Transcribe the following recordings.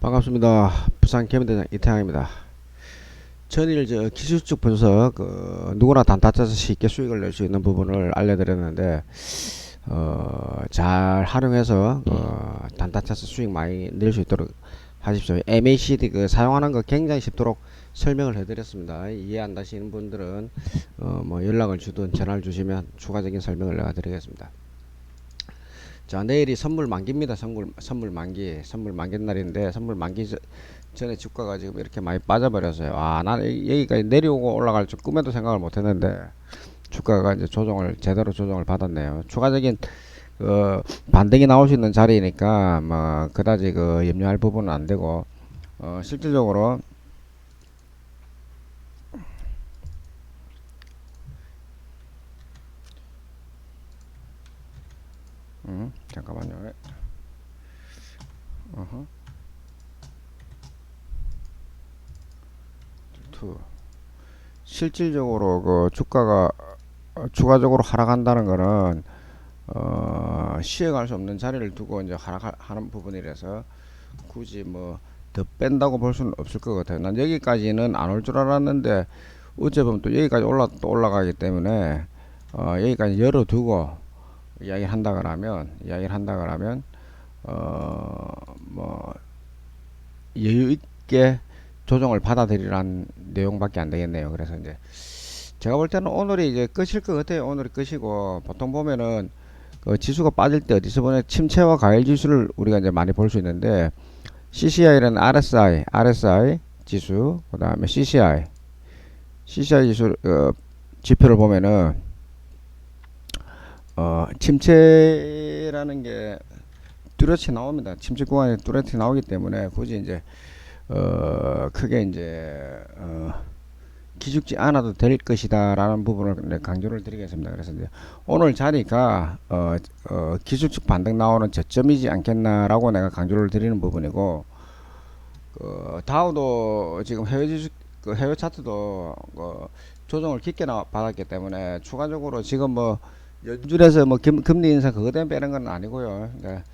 반갑습니다. 부산 개미대장 이태양입니다. 전일 저 기술적 분석 그 누구나 단타쳐서 쉽게 수익을 낼 수 있는 부분을 알려드렸는데 어, 잘 활용해서 어, 단타쳐서 수익 많이 낼 수 있도록 하십시오. MACD 그 사용하는 거 굉장히 쉽도록 설명을 해드렸습니다. 이해 안 되시는 분들은 어, 뭐 연락을 주든 전화를 주시면 추가적인 설명을 내가 드리겠습니다. 자 내일이 선물 만기입니다. 선물 선물 만기. 선물 만기 날인데 선물 만기 저- 전에 주가가 지금 이렇게 많이 빠져버렸어요. 아 나는 여- 여기까지 내려오고 올라갈 줄 꿈에도 생각을 못했는데 주가가 이제 조정을 제대로 조정을 받았네요. 추가적인 그 반등이 나올 수 있는 자리니까 뭐 그다지 그 염려할 부분은 안 되고 어 실질적으로 음 잠깐만요 어허. 투. 실질적으로 그 주가가 어, 추가적으로 하락한다는 거는 어, 시행할 수 없는 자리를 두고 이제 하락하는 부분이라서 굳이 뭐 더 뺀다고 볼 수는 없을 것 같아요. 난 여기까지는 안 올 줄 알았는데 어째 보면 또 여기까지 올라 또 올라가기 때문에 어, 여기까지 열어두고 이야기를 한다 그러면 이야기를 한다 그러면 어 뭐 여유 있게 조정을 받아들이란 내용밖에 안 되겠네요. 그래서 이제 제가 볼 때는 오늘이 이제 끝일 것 같아요. 오늘이 끝이고 보통 보면은 그 지수가 빠질 때 어디서 보면 침체와 가열 지수를 우리가 이제 많이 볼 수 있는데 CCI는 RSI, RSI 지수, 그 다음에 CCI, CCI 지수 어, 지표를 보면은 어, 침체라는 게 뚜렷이 나옵니다. 침체 구간이 뚜렷이 나오기 때문에 굳이 이제 어, 크게 이제 어, 기죽지 않아도 될 것이다라는 부분을 네, 강조를 드리겠습니다. 그래서 이제 오늘 자리가 어, 어, 기술적 반등 나오는 저점이지 않겠나라고 내가 강조를 드리는 부분이고 그 다우도 지금 해외 지수 그 해외 차트도 그 조정을 깊게 나, 받았기 때문에 추가적으로 지금 뭐 연준에서 뭐 금, 금리 인상 그거 때문에 빼는 건 아니고요. 그러니까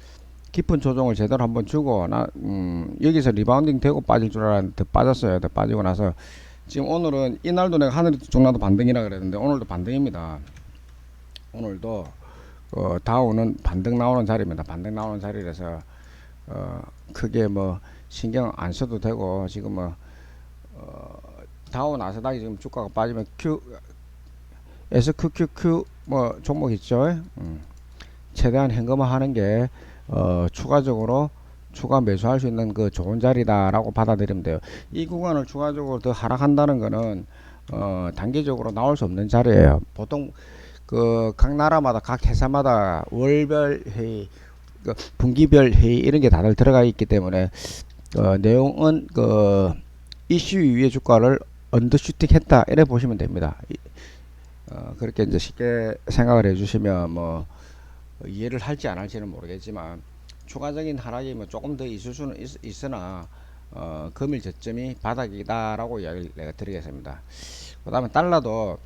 깊은 조정을 제대로 한번 주고 나 음, 여기서 리바운딩 되고 빠질 줄 알았는데 더 빠졌어요. 더 빠지고 나서 지금 오늘은 이날도 내가 하늘이 종나도 반등이라 그랬는데 오늘도 반등입니다. 오늘도 어, 다우는 반등 나오는 자리입니다. 반등 나오는 자리라서 어, 크게 뭐 신경 안 써도 되고 지금 뭐 어, 다우 나스닥이 지금 주가가 빠지면 Q SQQQ 뭐 종목 있죠. 음. 최대한 현금화 하는 게 어, 추가적으로 추가 매수할 수 있는 그 좋은 자리다라고 받아들이면 돼요. 이 구간을 추가적으로 더 하락한다는 거는 어, 단기적으로 나올 수 없는 자리예요. 보통 그 각 나라마다 각 회사마다 월별 회의, 그 분기별 회의 이런 게 다들 들어가 있기 때문에 어, 내용은 그 이슈 위의 주가를 언더슈팅했다 이래 보시면 됩니다. 이- 어, 그렇게 이제 쉽게 생각을 해주시면 뭐 이해를 할지 안 할지는 모르겠지만 추가적인 하락이 뭐 조금 더 있을 수는 있, 으나 어, 금일 저점이 바닥이다라고 이야기를 내가 드리겠습니다. 그 다음에 달러도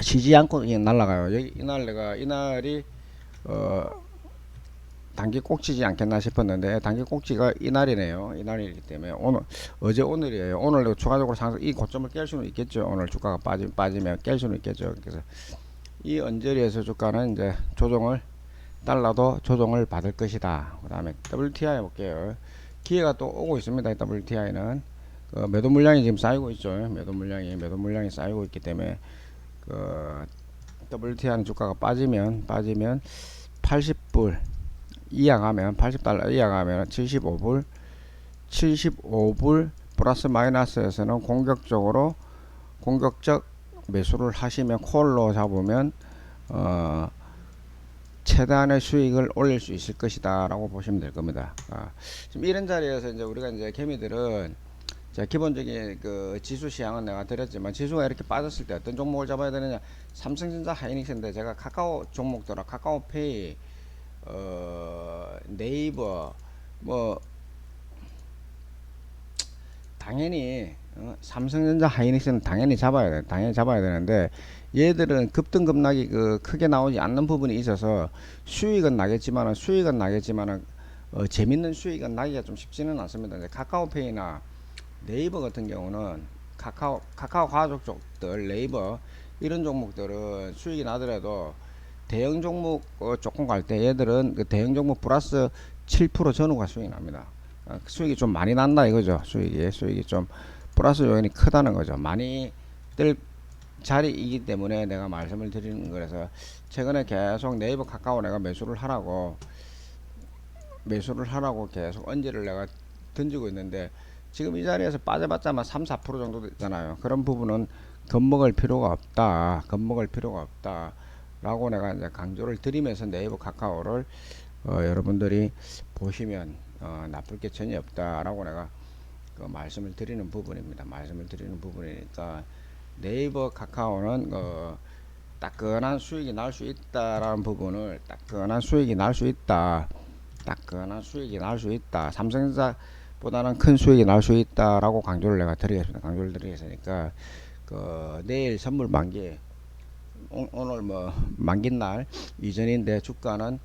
쉬지 않고 그냥 날라가요. 여기 이날 내가 이날이 어, 단기 꼭지지 않겠나 싶었는데 단기 꼭지가 이날이네요. 이날이기 때문에 오늘 어제 오늘이에요. 오늘도 추가적으로 상승 이 고점을 깰 수는 있겠죠. 오늘 주가가 빠지, 빠지면 깰 수는 있겠죠. 그래서 이 언저리에서 주가는 이제 조정을 달러도 조정을 받을 것이다. 그 다음에 WTI 볼게요. 기회가 또 오고 있습니다. 이 WTI는 그 매도 물량이 지금 쌓이고 있죠. 매도 물량이 매도 물량이 쌓이고 있기 때문에 그 WTI는 주가가 빠지면 빠지면 80불 이양하면 80달러 이양하면 75불 75불 플러스 마이너스에서는 공격적으로 공격적 매수를 하시면 콜로 잡으면 어 최대한의 수익을 올릴 수 있을 것이다 라고 보시면 될 겁니다. 아, 지금 이런 자리에서 이제 우리가 이제 개미들은 자 기본적인 그 지수 시향은 내가 드렸지만 지수가 이렇게 빠졌을 때 어떤 종목을 잡아야 되느냐 삼성전자 하이닉스인데 제가 카카오 종목들아 카카오페이 어 네이버 뭐 당연히 어, 삼성전자 하이닉스는 당연히 잡아야 돼 당연히 잡아야 되는데 얘들은 급등급락이 그 크게 나오지 않는 부분이 있어서 수익은 나겠지만은 수익은 나겠지만은 어, 재밌는 수익은 나기가 좀 쉽지는 않습니다. 이제 카카오페이나 네이버 같은 경우는 카카오 카카오 가족 쪽들 네이버 이런 종목들은 수익이 나더라도 대형 종목 어, 조금 갈 때 얘들은 그 대형 종목 플러스 7% 전후가 수익이 납니다. 어, 수익이 좀 많이 난다 이거죠. 수익이 수익이 좀 플러스 요인이 크다는 거죠. 많이 뜰 자리이기 때문에 내가 말씀을 드리는 거라서 최근에 계속 네이버 카카오 내가 매수를 하라고 매수를 하라고 계속 언지를 내가 던지고 있는데 지금 이 자리에서 빠져봤자만 3, 4% 정도 되잖아요. 그런 부분은 겁먹을 필요가 없다. 겁먹을 필요가 없다. 라고 내가 이제 강조를 드리면서 네이버 카카오를 어, 여러분들이 보시면 어, 나쁠 게 전혀 없다라고 내가 그 말씀을 드리는 부분입니다. 말씀을 드리는 부분이니까 네이버 카카오는 어, 따끈한 수익이 날 수 있다라는 부분을 따끈한 수익이 날 수 있다. 따끈한 수익이 날 수 있다. 삼성전자보다는 큰 수익이 날 수 있다라고 강조를 내가 드리겠습니다. 강조를 드리겠으니까 그 내일 선물 만기 오, 오늘 뭐 만기 날 이전인데 주가는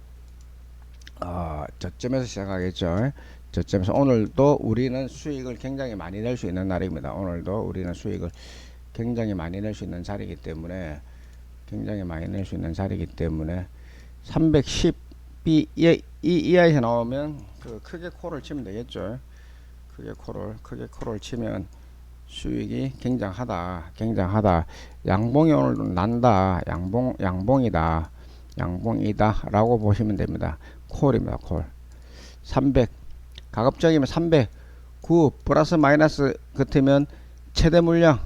어, 저점에서 시작하겠죠. 저점에서 오늘도 우리는 수익을 굉장히 많이 낼 수 있는 날입니다. 오늘도 우리는 수익을 굉장히 많이 낼 수 있는 자리이기 때문에 굉장히 많이 낼 수 있는 자리이기 때문에 310이 이, 이 이하에서 나오면 그 크게 콜을 치면 되겠죠. 크게 콜을 크게 콜을 치면 수익이 굉장하다. 굉장하다. 양봉이 오늘 난다. 양봉 양봉이다. 양봉이다라고 보시면 됩니다. 콜입니다. 콜. 300 가급적이면 309 플러스 마이너스 같으면 최대 물량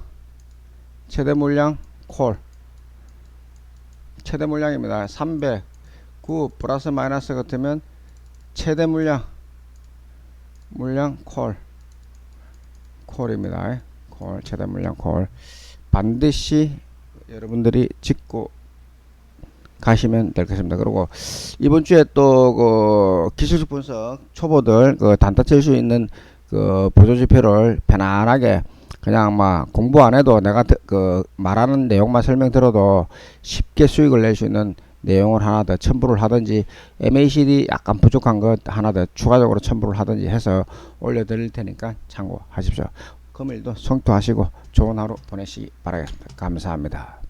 최대 물량 콜 최대 물량입니다. 309 플러스 마이너스 같으면 최대 물량 물량 콜 콜입니다. 콜 최대 물량 콜 반드시 여러분들이 짚고 가시면 될 것입니다. 그리고 이번 주에 또 그 기술적 분석 초보들 그 단타 칠 수 있는 그 보조 지표를 편안하게 그냥 막 공부 안 해도 내가 드- 그 말하는 내용만 설명 들어도 쉽게 수익을 낼 수 있는 내용을 하나 더 첨부를 하든지 MACD 약간 부족한 것 하나 더 추가적으로 첨부를 하든지 해서 올려드릴 테니까 참고하십시오. 금일도 성투하시고 좋은 하루 보내시기 바라겠습니다. 감사합니다.